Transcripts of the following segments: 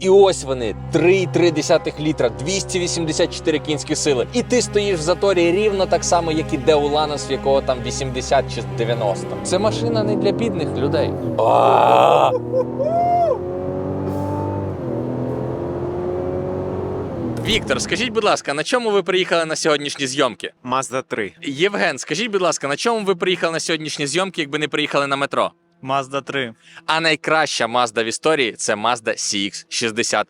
І ось вони 3,3 літра, 284 кінські сили. І ти стоїш в заторі рівно так само, як і Деуланос, в якого там 80 чи 90. Це машина не для бідних людей. Віктор, скажіть, будь ласка, на чому ви приїхали на сьогоднішні зйомки? Mazda 3. Євген, скажіть, будь ласка, на чому ви приїхали на сьогоднішні зйомки, якби не приїхали на метро? Mazda 3. А найкраща Mazda в історії це Mazda CX-60.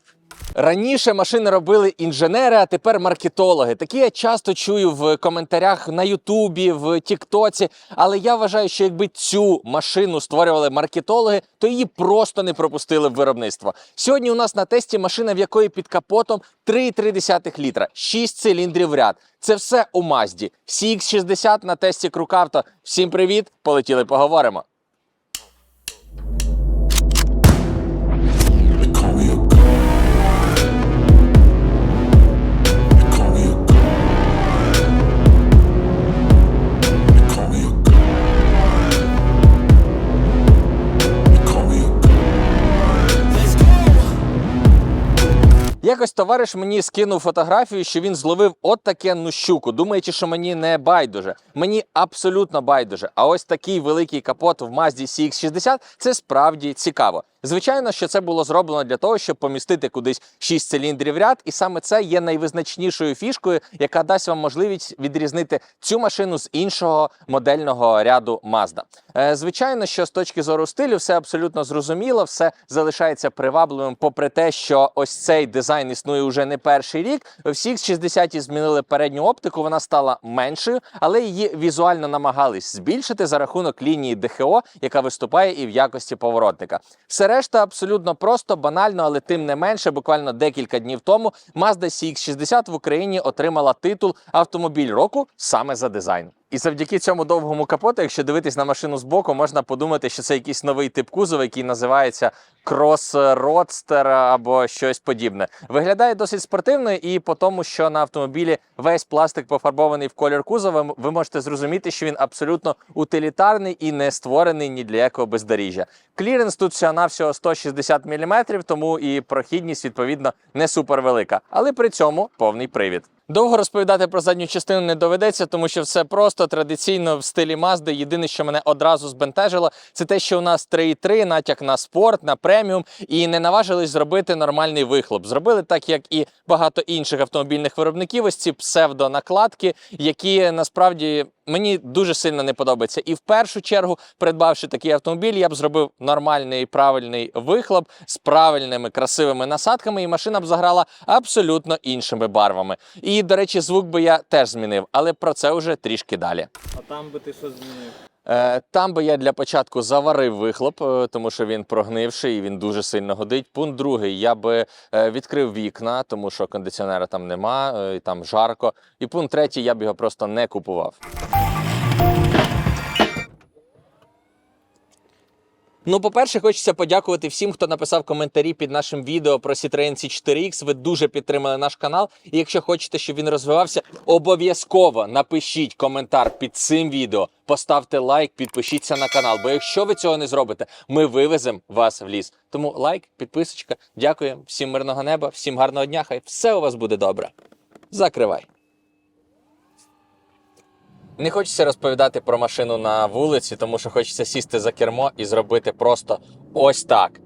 Раніше машини робили інженери, а тепер маркетологи. Такі я часто чую в коментарях на Ютубі, в Тіктоці. Але я вважаю, що якби цю машину створювали маркетологи, то її просто не пропустили в виробництво. Сьогодні у нас на тесті машина, в якої під капотом 3,3 літра, 6 циліндрів в ряд. Це все у Мазді. CX-60 на тесті Крукавто. Всім привіт! Полетіли, поговоримо. Якось товариш мені скинув фотографію, що він зловив от такенну щуку, думаючи, що мені не байдуже. Мені абсолютно байдуже. А ось такий великий капот в Mazda CX-60 – це справді цікаво. Звичайно, що це було зроблено для того, щоб помістити кудись 6 циліндрів ряд, і саме це є найвизначнішою фішкою, яка дасть вам можливість відрізнити цю машину з іншого модельного ряду Mazda. Е, Звичайно, що з точки зору стилю все абсолютно зрозуміло, все залишається привабливим, попри те, що ось цей дизайн існує уже не перший рік. Всіх 60 змінили передню оптику, вона стала меншою, але її візуально намагались збільшити за рахунок лінії ДХО, яка виступає і в якості поворотника. Все решта абсолютно просто, банально, але тим не менше, буквально декілька днів тому Mazda CX-60 в Україні отримала титул автомобіль року саме за дизайн. І завдяки цьому довгому капоту, якщо дивитись на машину збоку, можна подумати, що це якийсь новий тип кузова, який називається крос родстер або щось подібне. Виглядає досить спортивно, і по тому, що на автомобілі весь пластик пофарбований в колір кузова, ви можете зрозуміти, що він абсолютно утилітарний і не створений ні для якого бездоріжжя. Кліренс тут всього навсього 160 мм, тому і прохідність відповідно не супер велика, але при цьому повний привід. Довго розповідати про задню частину не доведеться, тому що все просто традиційно в стилі Mazda. Єдине, що мене одразу збентежило, це те, що у нас 3.3, натяк на спорт, на преміум, і не наважились зробити нормальний вихлоп. Зробили так, як і багато інших автомобільних виробників. Ось ці псевдонакладки, які насправді мені дуже сильно не подобаються. І в першу чергу, придбавши такий автомобіль, я б зробив нормальний правильний вихлоп з правильними красивими насадками, і машина б заграла абсолютно іншими барвами. І, до речі, звук би я теж змінив, але про це вже трішки далі. А там би ти що змінив? Е, Там би я для початку заварив вихлоп, е, тому що він прогнивший і він дуже сильно годить. Пункт другий, я би е, відкрив вікна, тому що кондиціонера там нема, і там жарко. І пункт третій, я б його просто не купував. Ну, по-перше, хочеться подякувати всім, хто написав коментарі під нашим відео про Citroen C4X. Ви дуже підтримали наш канал. І якщо хочете, щоб він розвивався, обов'язково напишіть коментар під цим відео, поставте лайк, підпишіться на канал. Бо якщо ви цього не зробите, ми вивеземо вас в ліс. Тому лайк, підписочка. Дякую, всім мирного неба, всім гарного дня. Хай все у вас буде добре. Закривай. Не хочеться розповідати про машину на вулиці, тому що хочеться сісти за кермо і зробити просто ось так.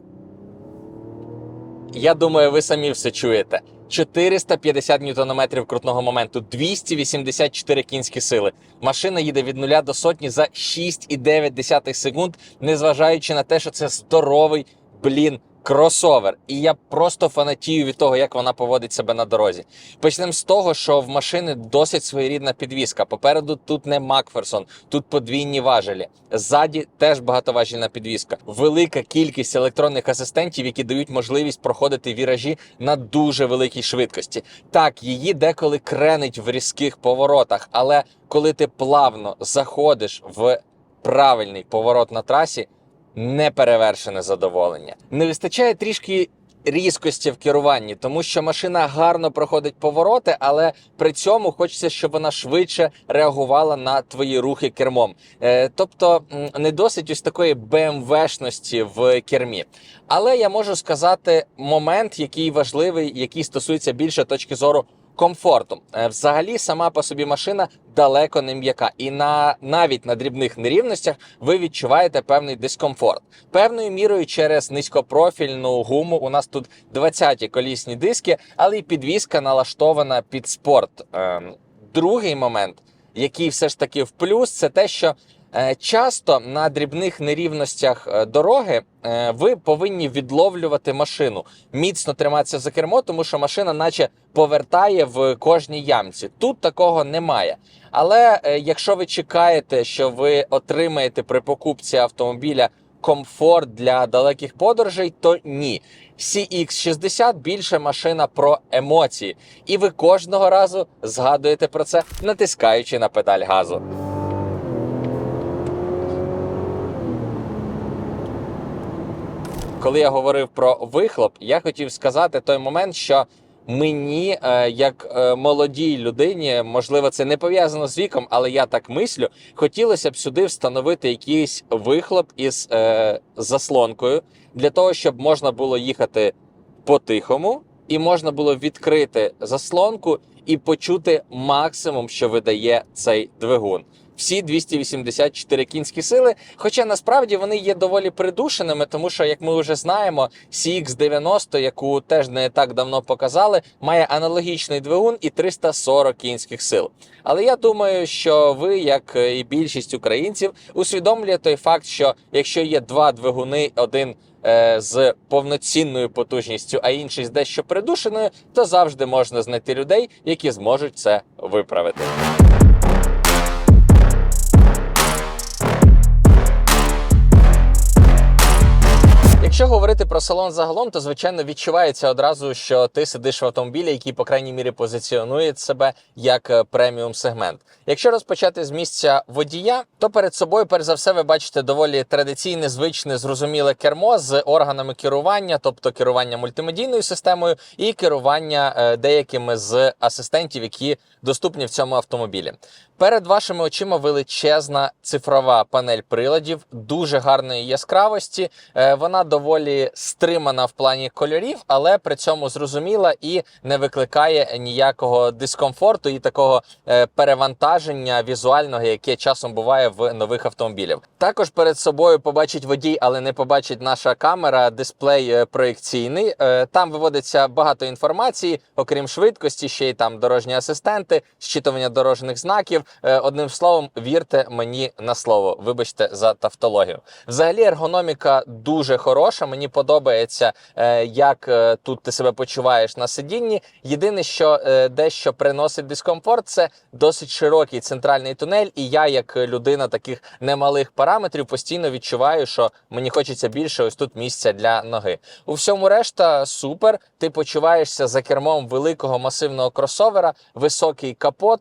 Я думаю, ви самі все чуєте. 450 ньютонометрів крутного моменту, 284 кінські сили. Машина їде від нуля до сотні за 6,9 секунд, незважаючи на те, що це здоровий блін. Кросовер, і я просто фанатію від того, як вона поводить себе на дорозі. Почнемо з того, що в машини досить своєрідна підвіска. Попереду тут не Макферсон, тут подвійні важелі. Ззаді теж багатоважільна підвіска. Велика кількість електронних асистентів, які дають можливість проходити віражі на дуже великій швидкості. Так, її деколи кренить в різких поворотах, але коли ти плавно заходиш в правильний поворот на трасі неперевершене задоволення. Не вистачає трішки різкості в керуванні, тому що машина гарно проходить повороти, але при цьому хочеться, щоб вона швидше реагувала на твої рухи кермом. Е, тобто не досить ось такої БМВшності в кермі. Але я можу сказати момент, який важливий, який стосується більше точки зору комфорту. Е, Взагалі, сама по собі машина далеко не м'яка, і на навіть на дрібних нерівностях ви відчуваєте певний дискомфорт. Певною мірою через низькопрофільну гуму у нас тут 20-ті колісні диски, але й підвізка налаштована під спорт. Ем, Другий момент, який все ж таки в плюс, це те, що часто на дрібних нерівностях е, дороги е, ви повинні відловлювати машину, міцно триматися за кермо, тому що машина, наче повертає в кожній ямці. Тут такого немає. Але е, якщо ви чекаєте, що ви отримаєте при покупці автомобіля комфорт для далеких подорожей, то ні. CX60 більше машина про емоції, і ви кожного разу згадуєте про це, натискаючи на педаль газу. Коли я говорив про вихлоп, я хотів сказати той момент, що мені, е, як е, молодій людині, можливо, це не пов'язано з віком, але я так мислю. Хотілося б сюди встановити якийсь вихлоп із е, заслонкою для того, щоб можна було їхати по-тихому, і можна було відкрити заслонку і почути максимум, що видає цей двигун. Всі 284 кінські сили, хоча насправді вони є доволі придушеними, тому що, як ми вже знаємо, CX90, яку теж не так давно показали, має аналогічний двигун і 340 кінських сил. Але я думаю, що ви, як е, і більшість українців, усвідомлюєте той факт, що якщо є два двигуни, один е, з повноцінною потужністю, а інший з дещо придушеною, то завжди можна знайти людей, які зможуть це виправити. Якщо говорити про салон загалом, то звичайно відчувається одразу, що ти сидиш в автомобілі, який, по крайній мірі, позиціонує себе як е, преміум сегмент. Якщо розпочати з місця водія, то перед собою, перш за все, ви бачите доволі традиційне, звичне, зрозуміле кермо з органами керування, тобто керування мультимедійною системою і керування е, деякими з асистентів, які доступні в цьому автомобілі. Перед вашими очима величезна цифрова панель приладів, дуже гарної яскравості. Е, Вона доволі стримана в плані кольорів, але при цьому зрозуміла і не викликає ніякого дискомфорту і такого е, перевантаження візуального, яке часом буває в нових автомобілях. Також перед собою побачить водій, але не побачить наша камера, дисплей е, проєкційний. Е, Там виводиться багато інформації, окрім швидкості, ще й там дорожні асистенти, щитування дорожніх знаків. Е, Одним словом, вірте мені на слово. Вибачте за тавтологію. Взагалі, ергономіка дуже хороша. Мені подобається, е, як е, тут ти себе почуваєш на сидінні. Єдине, що дещо приносить дискомфорт, це досить широкий центральний тунель. І я, як людина таких немалих параметрів, постійно відчуваю, що мені хочеться більше ось тут місця для ноги. У всьому решта супер. Ти почуваєшся за кермом великого масивного кросовера, високий капот,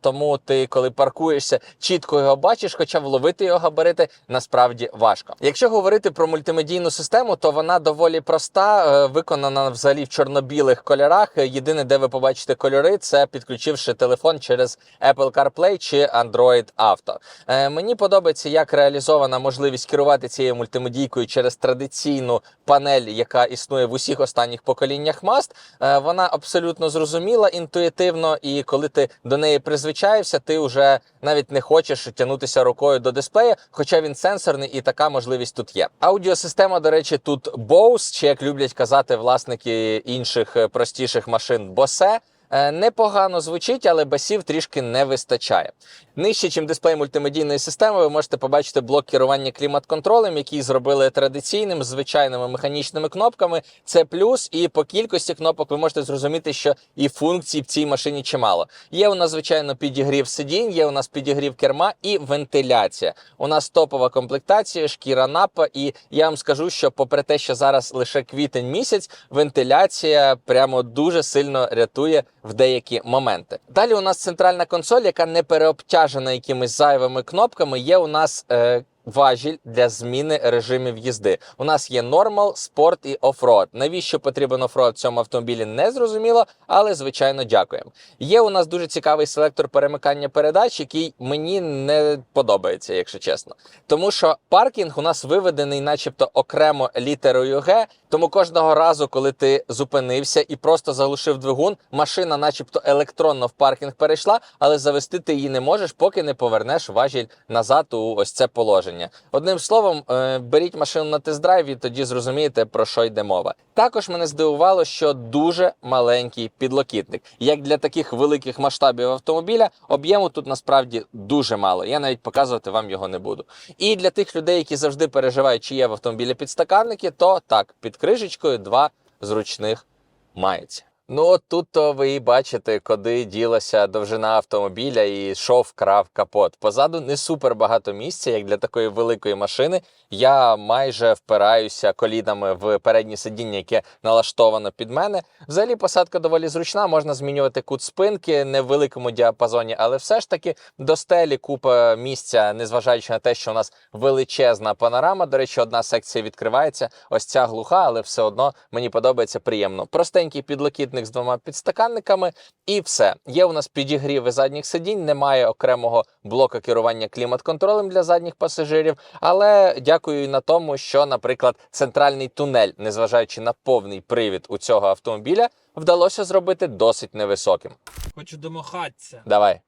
тому ти, коли паркуєшся, чітко його бачиш, хоча вловити його габарити насправді важко. Якщо говорити про мультимедійну систему, то вона доволі проста, е, виконана взагалі в чорно-білих кольорах. Єдине, де ви побачите кольори, це підключивши телефон через Apple CarPlay чи Android Auto. Е, Мені подобається, як реалізована можливість керувати цією мультимедійкою через традиційну панель, яка існує в усіх останніх поколіннях Mazda. Е, Вона абсолютно зрозуміла інтуїтивно, і коли ти до неї призвичаєшся, ти вже навіть не хочеш тягнутися рукою до дисплея, хоча він сенсорний, і така можливість тут є. Аудіосистема, до речі, тут Bose, чи як люблять казати власники інших е, простіших машин Bose. Е, Непогано звучить, але басів трішки не вистачає. Нижче, чим дисплей мультимедійної системи, ви можете побачити блок керування клімат-контролем, який зробили традиційним звичайними механічними кнопками. Це плюс, і по кількості кнопок ви можете зрозуміти, що і функцій в цій машині чимало. Є у нас, звичайно, підігрів сидінь, є у нас підігрів керма і вентиляція. У нас топова комплектація, шкіра напа, і я вам скажу, що попри те, що зараз лише квітень місяць, вентиляція прямо дуже сильно рятує в деякі моменти. Далі у нас центральна консоль, яка не переобтяжена якимись зайвими кнопками. Є у нас е, важіль для зміни режимів їзди. У нас є нормал, спорт і офроад. Навіщо потрібен офроад в цьому автомобілі, не зрозуміло, але звичайно дякуємо. Є у нас дуже цікавий селектор перемикання передач, який мені не подобається, якщо чесно. Тому що паркінг у нас виведений, начебто, окремо літерою Г. Тому кожного разу, коли ти зупинився і просто заглушив двигун, машина, начебто, електронно в паркінг перейшла, але завести ти її не можеш, поки не повернеш важіль назад у ось це положення. Одним словом, е, беріть машину на тест-драйв і тоді зрозумієте про що йде мова. Також мене здивувало, що дуже маленький підлокітник. Як для таких великих масштабів автомобіля, об'єму тут насправді дуже мало. Я навіть показувати вам його не буду. І для тих людей, які завжди переживають, чи є в автомобілі підстаканники, то так, під кришечкою два зручних мається. Ну, от тут то ви і бачите, куди ділася довжина автомобіля і що вкрав капот. Позаду не супер багато місця, як для такої великої машини. Я майже впираюся колінами в переднє сидіння, яке налаштовано під мене. Взагалі посадка доволі зручна, можна змінювати кут спинки не в великому діапазоні, але все ж таки до стелі купа місця, незважаючи на те, що у нас величезна панорама. До речі, одна секція відкривається. Ось ця глуха, але все одно мені подобається приємно. Простенький підлокітник з двома підстаканниками, і все. Є у нас підігріви задніх сидінь, немає окремого блока керування клімат-контролем для задніх пасажирів. Але дякую і на тому, що, наприклад, центральний тунель, незважаючи на повний привід у цього автомобіля, вдалося зробити досить невисоким. Хочу домахатися. Давай.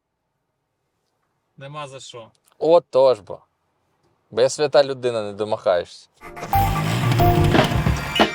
Нема за що. Отож бо. Бо я свята людина, не домахаєшся.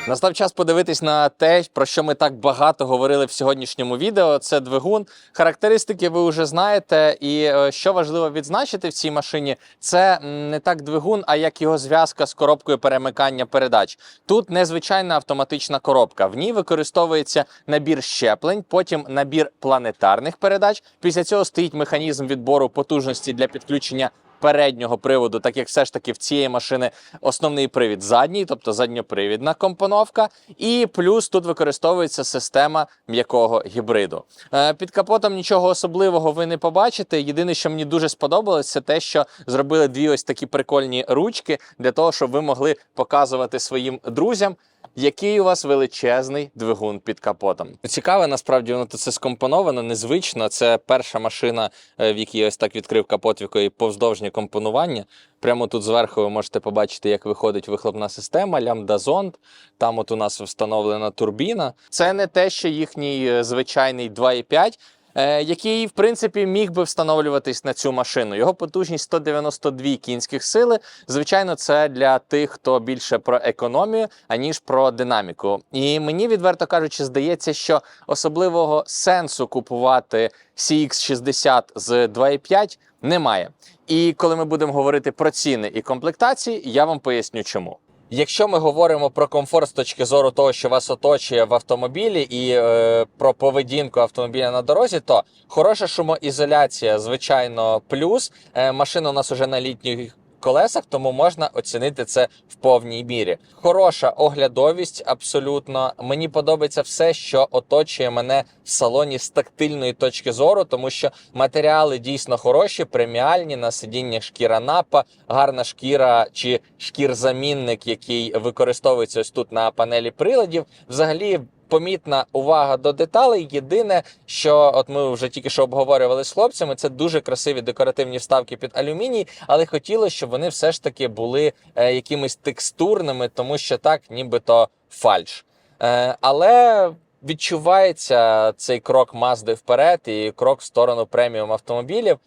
Настав час подивитись на те, про що ми так багато говорили в сьогоднішньому відео. Це двигун. Характеристики ви вже знаєте. І е, що важливо відзначити в цій машині, це не так двигун, а як його зв'язка з коробкою перемикання передач. Тут незвичайна автоматична коробка. В ній використовується набір щеплень, потім набір планетарних передач. Після цього стоїть механізм відбору потужності для підключення переднього приводу, так як все ж таки в цієї машини основний привід задній, тобто задньопривідна компоновка, і плюс тут використовується система м'якого гібриду. Е, Під капотом нічого особливого ви не побачите. Єдине, що мені дуже сподобалось, це те, що зробили дві ось такі прикольні ручки для того, щоб ви могли показувати своїм друзям. Який у вас величезний двигун під капотом? Цікаве, насправді воно це скомпоновано незвично. Це перша машина, е, в якій ось так відкрив капот, в якої повздовжнє компонування. Прямо тут зверху ви можете побачити, як виходить вихлопна система, лямбда-зонд. Там от у нас встановлена турбіна. Це не те, що їхній е, звичайний 2,5. Е, Який, в принципі, міг би встановлюватись на цю машину. Його потужність 192 кінських сили. Звичайно, це для тих, хто більше про економію, аніж про динаміку. І мені, відверто кажучи, здається, що особливого сенсу купувати CX60 з 2,5 немає. І коли ми будемо говорити про ціни і комплектації, я вам поясню чому. Якщо ми говоримо про комфорт з точки зору того, що вас оточує в автомобілі, і е, про поведінку автомобіля на дорозі, то хороша шумоізоляція, звичайно, плюс. Е, машина у нас уже на літніх колесах, тому можна оцінити це в повній мірі. Хороша оглядовість, абсолютно. Мені подобається все, що оточує мене в салоні з тактильної точки зору, тому що матеріали дійсно хороші, преміальні на сидіннях шкіра напа, гарна шкіра чи шкірзамінник, який використовується ось тут на панелі приладів. Взагалі. Помітна увага до деталей. Єдине, що от ми вже тільки що обговорювали з хлопцями, це дуже красиві декоративні вставки під алюміній, але хотілося, щоб вони все ж таки були е, якимись текстурними, тому що так, нібито фальш. Е, але відчувається цей крок Мазди вперед і крок в сторону преміум автомобілів.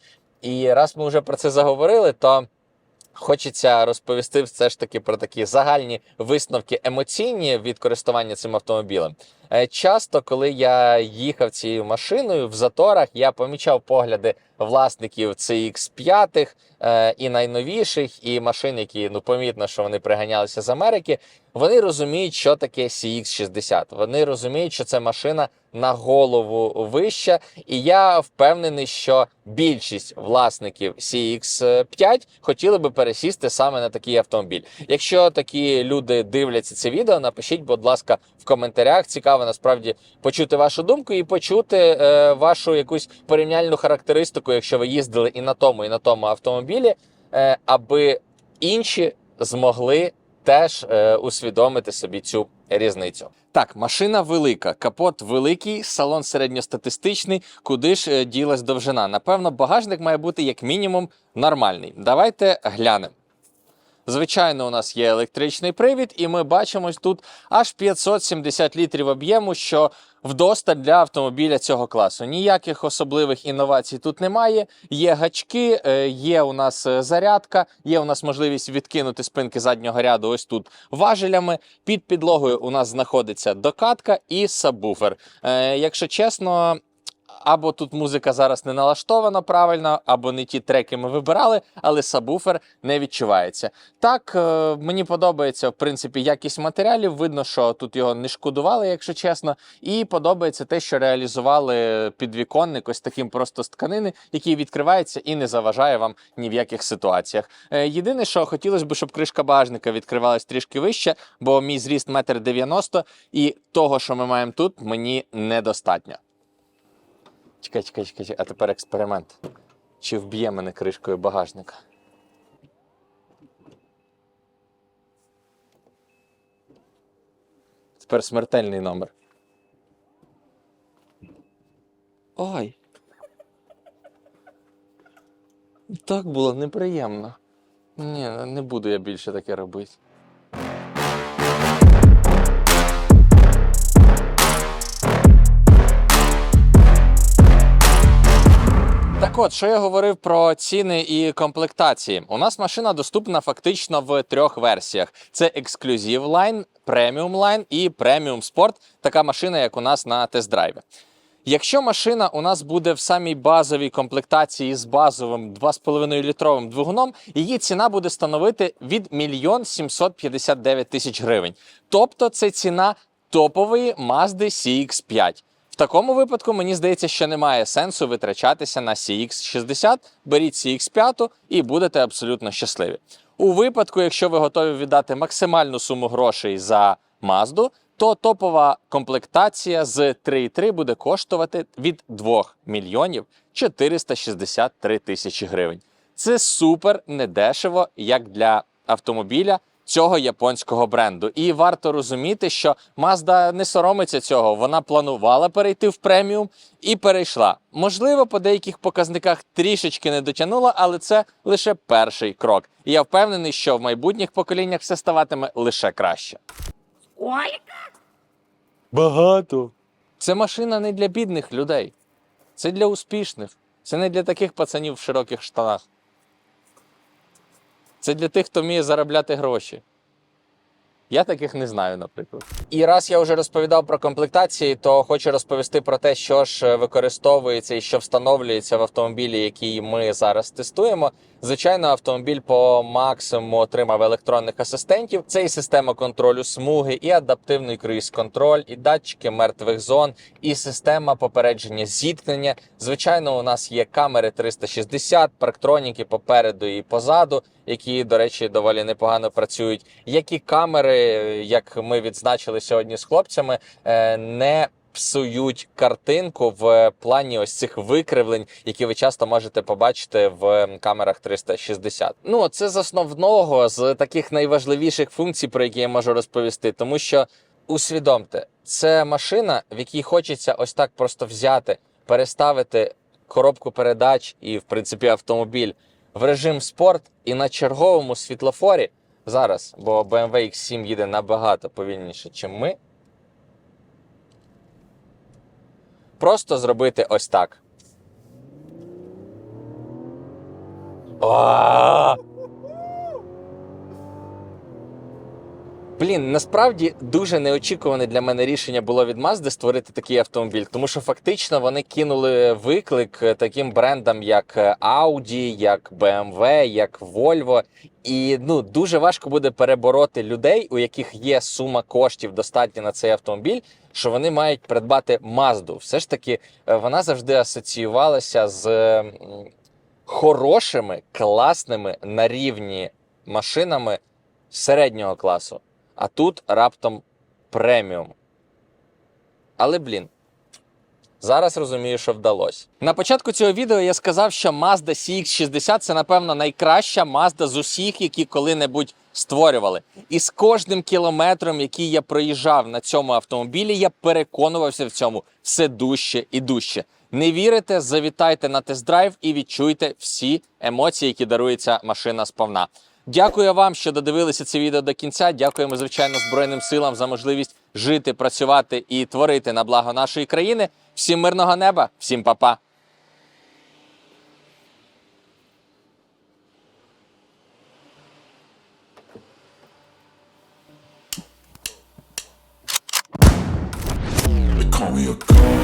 І раз ми вже про це заговорили, то хочеться розповісти все ж таки про такі загальні висновки емоційні від користування цим автомобілем. Е, Часто, коли я їхав цією машиною в заторах, я помічав погляди власників CX5 е, і найновіших, і машин, які ну помітно, що вони приганялися з Америки. Вони розуміють, що таке CX60. Вони розуміють, що це машина на голову вища. І я впевнений, що більшість власників CX5 хотіли би пересісти саме на такий автомобіль. Якщо такі люди дивляться це відео, напишіть, будь ласка, в коментарях. Цікаво насправді почути вашу думку і почути е, вашу якусь порівняльну характеристику, якщо ви їздили і на тому, і на тому автомобілі, е, аби інші змогли теж е, усвідомити собі цю різницю. Так, машина велика, капот великий, салон середньостатистичний. Куди ж е, ділась довжина? Напевно, багажник має бути як мінімум нормальний. Давайте глянемо. Звичайно, у нас є електричний привід, і ми бачимо тут аж 570 літрів об'єму, що вдосталь для автомобіля цього класу. Ніяких особливих інновацій тут немає. Є гачки, е, є у нас е, зарядка, є у нас можливість відкинути спинки заднього ряду ось тут важелями. Під підлогою у нас знаходиться докатка і сабвуфер. Е, Якщо чесно, або тут музика зараз не налаштована правильно, або не ті треки ми вибирали, але сабвуфер не відчувається. Так, е, мені подобається в принципі якість матеріалів. Видно, що тут його не шкодували, якщо чесно. І подобається те, що реалізували підвіконник ось таким просто з тканини, який відкривається і не заважає вам ні в яких ситуаціях. Е, Єдине, що хотілося б, щоб кришка багажника відкривалась трішки вище, бо мій зріст метр дев'яносто, і того, що ми маємо тут, мені недостатньо. Чекай, чекай, чекай, чекай. а тепер експеримент. Чи вб'є мене кришкою багажника? Тепер смертельний номер. Ой. Так було неприємно. Ні, не буду я більше таке робити. От, що я говорив про ціни і комплектації. У нас машина доступна фактично в трьох версіях: це Exclusive Line, Premium Line і Premium Sport. Така машина, як у нас на тест-драйві. Якщо машина у нас буде в самій базовій комплектації з базовим 2,5 літровим двигуном, її ціна буде становити від 1 759 тисяч гривень. Тобто це ціна топової Mazda CX-5. Такому випадку мені здається, що немає сенсу витрачатися на CX60. Беріть CX5 і будете абсолютно щасливі. У випадку, якщо ви готові віддати максимальну суму грошей за Mazda, то топова комплектація з 3.3 буде коштувати від 2 мільйонів 463 тисячі гривень. Це супер недешево, як для автомобіля цього японського бренду. І варто розуміти, що Mazda не соромиться цього. Вона планувала перейти в преміум і перейшла. Можливо, по деяких показниках трішечки не дотягнула, але це лише перший крок. І я впевнений, що в майбутніх поколіннях все ставатиме лише краще. Багато. Це машина не для бідних людей. Це для успішних. Це не для таких пацанів в широких штанах. Це для тих, хто вміє заробляти гроші. Я таких не знаю, наприклад. І раз я вже розповідав про комплектації, то хочу розповісти про те, що ж використовується і що встановлюється в автомобілі, який ми зараз тестуємо. Звичайно, автомобіль по максимуму отримав електронних асистентів. Це і система контролю смуги, і адаптивний круїз-контроль, і датчики мертвих зон, і система попередження зіткнення. Звичайно, у нас є камери 360, парктроніки попереду і позаду, які, до речі, доволі непогано працюють. Які камери, як ми відзначили сьогодні з хлопцями, е, не псують картинку в плані ось цих викривлень, які ви часто можете побачити в камерах 360. Ну це з основного з таких найважливіших функцій, про які я можу розповісти, тому що усвідомте, це машина, в якій хочеться ось так просто взяти, переставити коробку передач і, в принципі, автомобіль в режим спорт і на черговому світлофорі зараз, бо BMW X7 їде набагато повільніше, ніж ми. Просто зробити ось так. Блін, насправді дуже неочікуване для мене рішення було від Mazda створити такий автомобіль, тому що фактично вони кинули виклик таким брендам, як Audi, як BMW, як Volvo. І ну дуже важко буде перебороти людей, у яких є сума коштів достатня на цей автомобіль, що вони мають придбати Mazda. Все ж таки, е, вона завжди асоціювалася з хорошими, класними на рівні машинами середнього класу. А тут раптом преміум. Але, блін, Зараз розумію, що вдалося. На початку цього відео я сказав, що Mazda CX-60 це, напевно, найкраща Mazda з усіх, які коли-небудь створювали. І з кожним кілометром, який я проїжджав на цьому автомобілі, я переконувався в цьому все дужче і дужче. Не вірите, завітайте на тест-драйв і відчуйте всі емоції, які дарує ця машина сповна. Дякую вам, що додивилися це відео до кінця. Дякуємо, звичайно, Збройним силам за можливість жити, працювати і творити на благо нашої країни. Всім мирного неба, всім па-па! Call me a god.